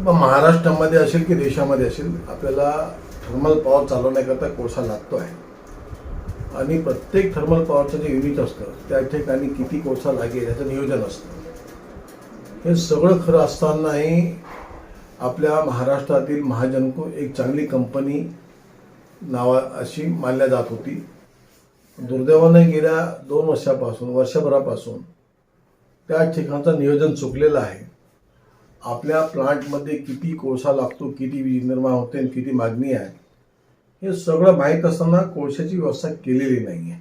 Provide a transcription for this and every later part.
मग महाराष्ट्रामध्ये असेल की देशामध्ये असेल आपल्याला थर्मल पॉवर चालवण्याकरता कोळसा लागतो आहे आणि प्रत्येक थर्मल पॉवरचं जे युनिट असतं त्या ठिकाणी किती कोळसा लागेल याचं नियोजन असतं. हे सगळं खरं असतानाही आपल्या महाराष्ट्रातील महाजनको एक चांगली कंपनी नावा अशी मानल्या जात होती. दुर्दैवाने गेल्या दोन वर्षापासून वर्षभरापासून त्या ठिकाणचं नियोजन चुकलेलं आहे. आपल्या प्लांटमध्ये किती कोळसा लागतो किती वीज निर्माण होते आणि किती मागणी आहे हे सगळं माहीत असताना कोळशाची व्यवस्था केलेली नाही आहे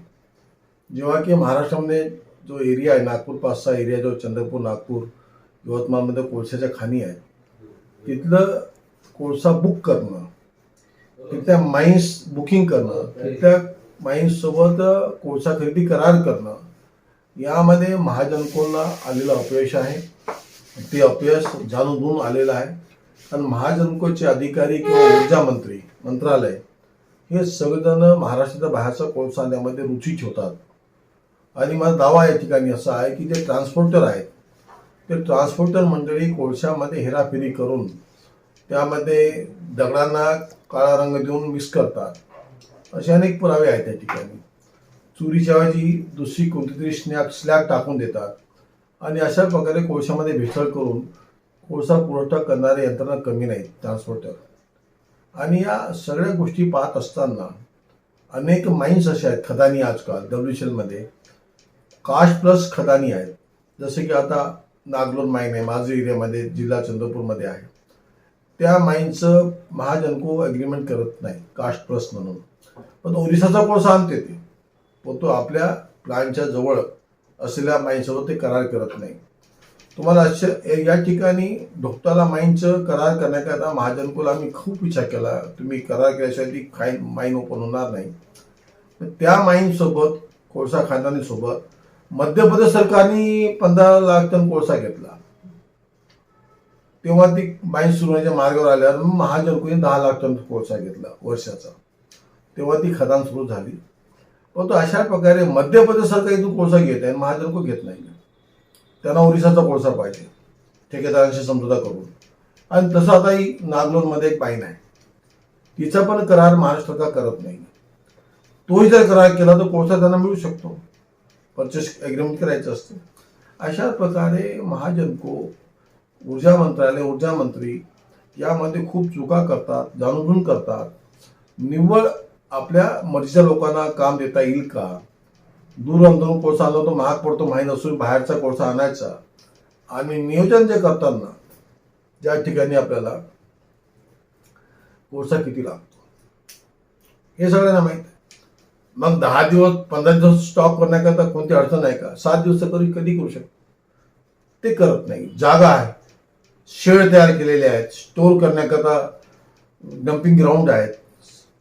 जेव्हा की महाराष्ट्रामध्ये जो एरिया आहे नागपूर पाचसा एरिया जो चंद्रपूर नागपूर यवतमाळमध्ये कोळशाच्या खाणी आहेत तिथलं कोळसा बुक करणं तिथल्या माईन्स बुकिंग करणं तिथल्या माईन्ससोबत कोळसा खरेदी करार करणं यामध्ये महाजनकोला आलेलं अपयश आहे. ते अपयश जाणून आलेलं आहे. आणि महाजनकोचे अधिकारी किंवा ऊर्जा मंत्री मंत्रालय हे सगळेजण महाराष्ट्राच्या बाहेरचा कोळसा आणण्यामध्ये रुची ठेवतात. आणि माझा दावा या ठिकाणी असा आहे की जे ट्रान्सपोर्टर आहेत ते ट्रान्सपोर्टर मंडळी कोळशामध्ये हेराफेरी करून त्यामध्ये दगडांना काळा रंग देऊन मिक्स करतात. असे अनेक पुरावे आहेत त्या ठिकाणी. चुरीच्या ऐवजी दुसरी कोणती तरी स्नॅक स्लॅग टाकून देतात. आणि अशा प्रकारे कोळशामध्ये भेसळ करून कोळसा पुरवठा करणारे यंत्रणा कमी नाहीत ट्रान्सपोर्टर आणि या सगळ्या गोष्टी पाहत असताना अनेक माइन्स असे आहेत खदानी आजकाल डब्ल्यू मध्ये. कास्ट प्लस खदानी आहेत. जसे की आता नागलोर माईन आहे माझे एरियामध्ये जिल्हा चंद्रपूरमध्ये आहे. त्या माईनचं महाजनको अग्रीमेंट करत नाही कास्ट प्लस म्हणून. पण ओरिसाचा कोळसा आणते ते. पण तो आपल्या प्लॅनच्या जवळ असलेल्या माईंसोबत ते करार करत नाही. तुम्हाला अशा या ठिकाणी ढोकताला माईनचं करार करण्याकरता महाजनकोला आम्ही खूप विचार केला. तुम्ही करार केल्याशिवाय ती खाईन माईन ओपन होणार नाही. तर त्या माईनसोबत कोळसा खानदानीसोबत मध्य प्रदेश सरकारने पंधरा लाख टन कोळसा घेतला. तेव्हा ती माईन सुरू होण्याच्या मार्गावर आल्यावर महाजनकोने दहा लाख टन कोळसा घेतला वर्षाचा. तेव्हा ती खदान सुरू झाली. परंतु अशा प्रकारे मध्य प्रदेशसारखा इथून कोळसा घेत आहे महाजनको घेत नाही. त्यांना ओरिसाचा कोळसा पाहिजे. ठेकेदारांशी समजूता करून. आणि तसं आता ही एक पाईन आहे तिचा पण करार महाराष्ट्र सरकार करत नाही. तोही जर करार केला तर कोळसा त्यांना मिळू शकतो. परचेस ॲग्रीमेंट करायचं असतं. अशा प्रकारे महाजनको ऊर्जा मंत्रालय ऊर्जा मंत्री यामध्ये खूप चुका करतात जाणून करतात. निव्वळ आपल्या मर्जीच्या लोकांना काम देता येईल का? दूर अंतरून कोळसा आणला तो महाग पडतो माहीत असून बाहेरचा कोळसा आणायचा. आणि नियोजन जे करताना ज्या ठिकाणी आपल्याला कोळसा किती लागतो? हे सगळ्यांना माहीत आहे. मग दहा दिवस पंधरा दिवस स्टॉक करण्याकरता कोणती अडचण आहे का? सात दिवस कधी कधी करू शकतो? ते करत नाही. जागा आहे. शेड तयार केलेले आहेत. स्टोअर करण्याकरता डम्पिंग ग्राउंड आहेत.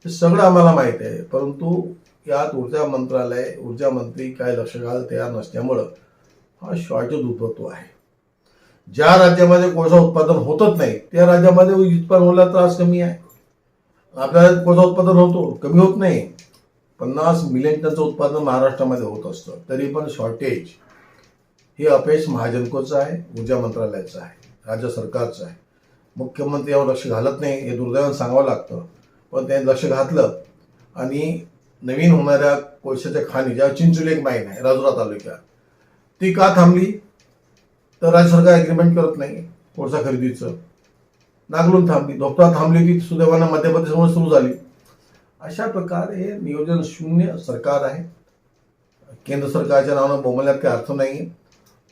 हे सगळं आम्हाला माहीत आहे. परंतु यात ऊर्जा मंत्रालय ऊर्जा मंत्री काय लक्ष घालायला तयार नसल्यामुळं हा शॉर्टेज उद्भवतो आहे. ज्या राज्यामध्ये कोळसा उत्पादन होतच नाही त्या राज्यामध्ये उत्पादन होण्याला त्रास कमी आहे. आपल्याला कोळसा उत्पादन होतो कमी होत नाही. पन्नास मिलियन टनचं उत्पादन महाराष्ट्रामध्ये होत असतं. तरी पण शॉर्टेज हे अपयश महाजनकोचं आहे ऊर्जा मंत्रालयाचं आहे राज्य सरकारचं आहे. मुख्यमंत्री यावर लक्ष घालत नाही हे दुर्दैवानं सांगावं लागतं. पण त्यांनी लक्ष घातलं. आणि नवीन होणाऱ्या कोळशाच्या खाणी ज्या चिंचोली एक माईन आहे राजुरा तालुक्यात ती का थांबली? तर राज्य सरकार ॲग्रीमेंट करत नाही कोळसा खरेदीचं. नागलून थांबली धोपटा थांबली ती सुदैवानं मध्य प्रदेशमुळे सुरू झाली. अशा प्रकारे नियोजन शून्य सरकार आहे. केंद्र सरकारच्या नावानं बोंबल्यात काही अर्थ नाही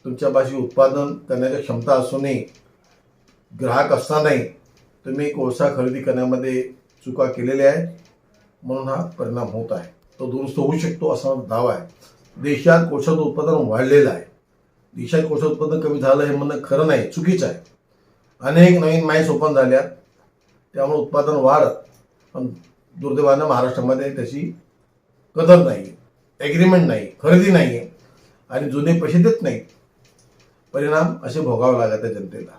तुमच्यापाशी उत्पादन करण्याची क्षमता असूनही ग्राहक असतानाही तुम्ही कोळसा खरेदी करण्यामध्ये चुका केलेल्या आहेत म्हणून हा परिणाम होत आहे. तो दुरुस्त होऊ शकतो असा दावा आहे. देशात कोशाचं उत्पादन वाढलेलं आहे. देशात कोशाचं उत्पादन कमी झालं हे म्हणणं खरं नाही चुकीचं आहे. अनेक नवीन माईन्स ओपन झाल्या त्यामुळे उत्पादन वाढत पण दुर्दैवानं महाराष्ट्रामध्ये त्याची कदर नाही. ॲग्रीमेंट नाही खरेदी नाही. आहे आणि जुने पैसे देत नाहीत. परिणाम असे भोगावे लागत आहे जनतेला.